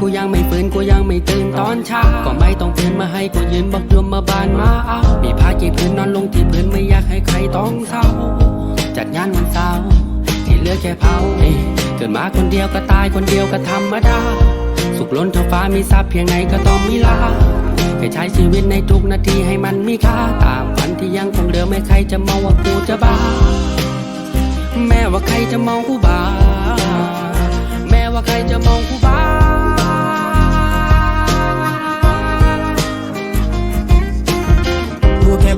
กูยังไม่ฟื้นกูยังไม่ตื่นตอนเช้าก็ไม่ต้องเตือนมาให้กูยืนบอกโยมมาบานมาเอามีผ้ากี่พื้นนอนลงที่พื้นไม่อยากให้ใครต้องเศร้าจัดงานวันเสาร์ที่เหลือแค่เผาเอ้เกิดมาคนเดียวก็ตายคนเดียวก็ธรรมดาสุขล้นเท่าฟ้ามีทรัพย์เพียงไหนก็ต้องมีลาแค่ใช้ชีวิตในทุกนาทีให้มันมีค่าตามฝันที่ยังคงเดิมไม่ใครจะมองว่ากูจะบ้า แม้ว่าใครจะมองกูบ้า แม้ว่าใครจะมองกูบ้า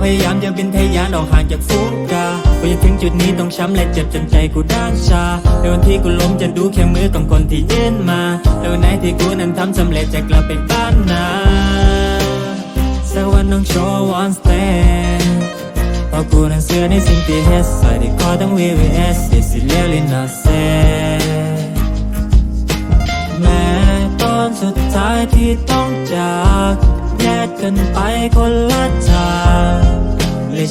พยายามจะเป็นทยานออกห่างจากฝูงกากูจะถึงจุดนี้ต้องช้ำและเจ็บจนใจกูด้านชาในวันที่กูล้มจะดูแค่มือของคนที่ยืนมาในวันไหนที่กูนั้นทำสำเร็จจะกลับไปบ้านนาสักวันต้องโชว์ one stand เพราะกูนั้นเสื้อในสิ่งที่เฮ็ดใส่ที่คอต้อง VVS This is really not sad แม้ตอนสุดท้ายที่ต้องจากแยกกันไปคนละทาง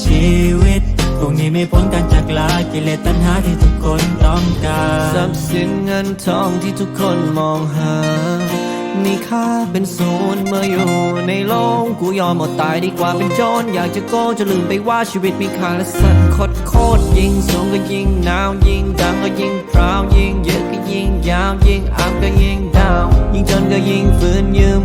ชีวิต พวกนี้ไม่พ้นการจากลากิเลสตัณหาที่ทุกคนต้องการทรัพย์สินเงินทองที่ทุกคนมองหามีค่าเป็นศูนย์เมื่ออยู่ในโลกกูยอมอดตายดีกว่าเป็นโจรอยากจะโกจะลืมไปว่าชีวิตมีค่าและสั้นโคตรโคตรยิงสูงก็ยิงหนาวยิงดังก็ยิงพราวยิงเยอะก็ยิงยาวยิงอัพก็ยิงดาวยิงจนก็ยิงฝืนยืม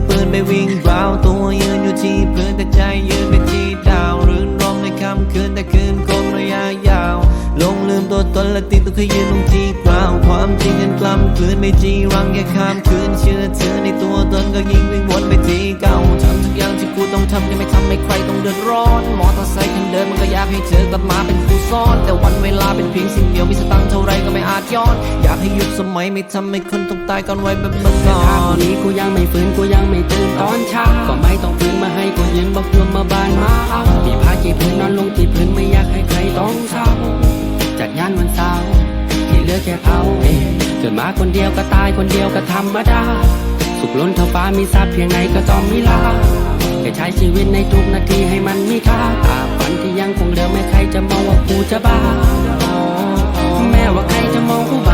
ตัวตนและติดตัวเคยยืนลงที่กล่าวความจริงกันกล้ำคืนไม่จีรังแค่ข้ามคืนเชื่อเธอในตัวตนก็ยิ่งวิ่งวนไปที่เก่าทำทุกอย่างที่กูต้องทำยังไม่ทำให้ใครต้องเดือดร้อนมอเตอร์ไซค์คันเดิมมันก็อยากให้เธอกลับมาเป็นคู่ซ้อน แต่วันเวลาเป็นเพียงสิ่งเดียวมีสตังค์เท่าไรก็ไม่อาจย้อน อยากให้ยุคสมัยไม่ทำให้คนต้องตายก่อนวัยแบบเมื่อก่อนนี้กูยังไม่ฟื้นกูยังไม่ตื่นตอนเช้าก็ไม่ต้องฟื้นมาให้กูยืนบอกโย แค่เผาเอ้ยเกิดมาคนเดียวก็ตายคนเดียวก็ธรรมดา สุขล้นเท่าฟ้ามีทรัพย์เพียงไหนก็ต้องมีลาแค่ใช้ชีวิตในทุกนาทีให้มันมีค่าตาฝันที่ยังคงเดิมไม่ใครจะมองว่ากูจะบ้า แม้ว่าใครจะมองกูบ้า